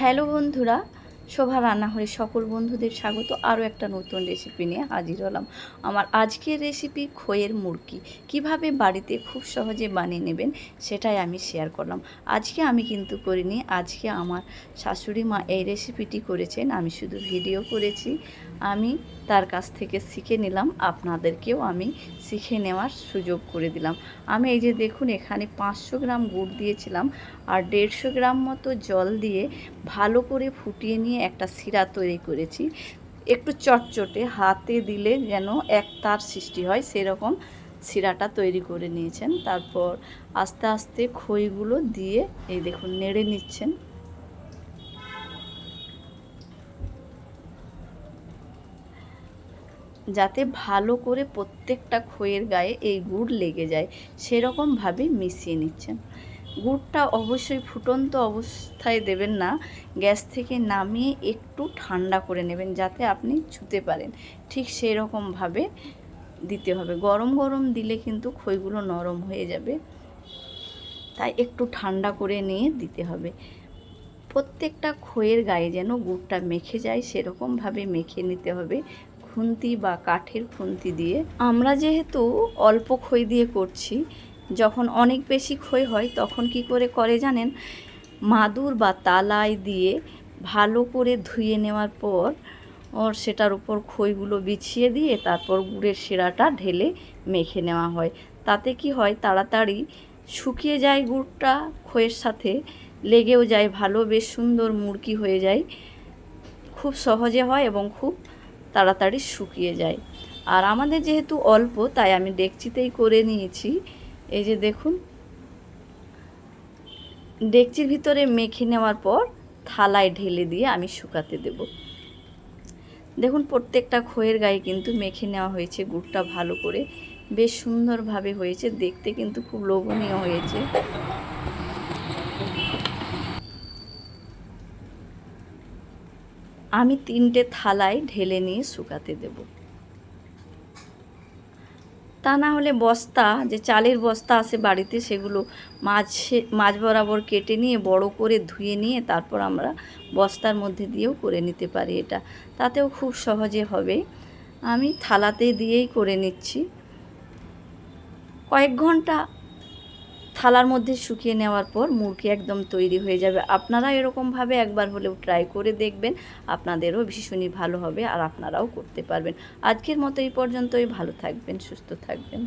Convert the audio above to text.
Hello বন্ধুরা, শোভা রান্নাঘরে সকল বন্ধুদের স্বাগত। আরও একটা নতুন রেসিপি নিয়ে হাজির হলাম। আমার আজকের রেসিপি খইয়ের মুরগি। কীভাবে বাড়িতে খুব সহজে বানিয়ে নেবেন সেটাই আমি শেয়ার করলাম। আজকে আমি কিন্তু করিনি, আজকে আমার শাশুড়ি মা এই রেসিপিটি করেছেন, আমি শুধু ভিডিও করেছি। আমি তার কাছ থেকে শিখে নিলাম, আপনাদেরকেও আমি শিখে নেওয়ার সুযোগ করে দিলাম। আমি এই যে দেখুন, এখানে পাঁচশো গ্রাম গুড় দিয়েছিলাম আর দেড়শো গ্রাম মতো জল দিয়ে ভালো করে ফুটিয়ে নিয়ে একটা শিরা তৈরি করেছি। একটু চটচটে হাতে দিলে যেন এক তার সৃষ্টি হয়, সেরকম শিরাটা তৈরি করে নিয়েছেন। তারপর আস্তে আস্তে খইগুলো দিয়ে এই দেখুন নেড়ে নিচ্ছেন। যাতে ভালো করে প্রত্যেকটা খইয়ের গায়ে এই গুড় লেগে যায়, সেরকমভাবে মিশিয়ে নিচ্ছেন। গুড়টা অবশ্যই ফুটন্ত অবস্থায় দেবেন না। গ্যাস থেকে নামিয়ে একটু ঠান্ডা করে নেবেন যাতে আপনি ছুতে পারেন। ঠিক সেই রকমভাবে দিতে হবে। গরম গরম দিলে কিন্তু খইগুলো নরম হয়ে যাবে। তাই একটু ঠান্ডা করে নিয়ে দিতে হবে। প্রত্যেকটা খইয়ের গায়ে যেন গুড়টা মেখে যায়, সেরকমভাবে মেখে নিতে হবে। খুন্তি বা কাঠের খুন্তি দিয়ে। আমরা যেহেতু অল্প খই দিয়ে করছি যখন অনেক বেশি খই হয়, তখন কি করে করে জানেন? মাদুর বা তালাই দিয়ে ভালো করে ধুয়ে নেওয়ার পর, ওর সেটার উপর খইগুলো বিছিয়ে দিয়ে তারপর গুড়ের শিরাটা ঢেলে মেখে নেওয়া হয়। তাতে কি হয়? তাড়াতাড়ি শুকিয়ে যায় গুড়টা খইয়ের সাথে লেগেও যায় ভালো, বেশ সুন্দর মুরকি হয়ে যায়, খুব সহজে হয় এবং খুব তাড়াতাড়ি শুকিয়ে যায়। আর আমাদের যেহেতু অল্প, তাই আমি ডেকচিতেই করে নিয়েছি। এই যে দেখুন। ডেকচির ভিতরে মেখে নেওয়ার পর থালায় ঢেলে দিয়ে আমি শুকাতে দেব। দেখুন, প্রত্যেকটা খইয়ের গায়ে কিন্তু মেখে নেওয়া হয়েছে গুড়টা ভালো করে। বেশ সুন্দরভাবে হয়েছে, দেখতে কিন্তু খুব লোভনীয় হয়েছে। আমি তিনটে থালায় ঢেলে নিয়ে শুকাতে দেব। তা না হলে বস্তা, যে চালের বস্তা আছে বাড়িতে, সেগুলো মাঝে মাছ বরাবর কেটে নিয়ে, বড় করে ধুয়ে নিয়ে, তারপর আমরা বস্তার মধ্যে দিয়েও করে নিতে পারি এটা। তাতেও খুব সহজে হবে। আমি থালাতে দিয়েই করে নিচ্ছি। কয়েক ঘণ্টা থালার মধ্যে শুকিয়ে নেওয়ার পর মুরগি একদম তৈরি হয়ে যাবে। আপনারা এরকমভাবে একবার হলেও ট্রাই করে দেখবেন। আপনাদেরও ভীষণই ভালো হবে আর আপনারাও করতে পারবেন। আজকের মতো এই পর্যন্তই। ভালো থাকবেন, সুস্থ থাকবেন।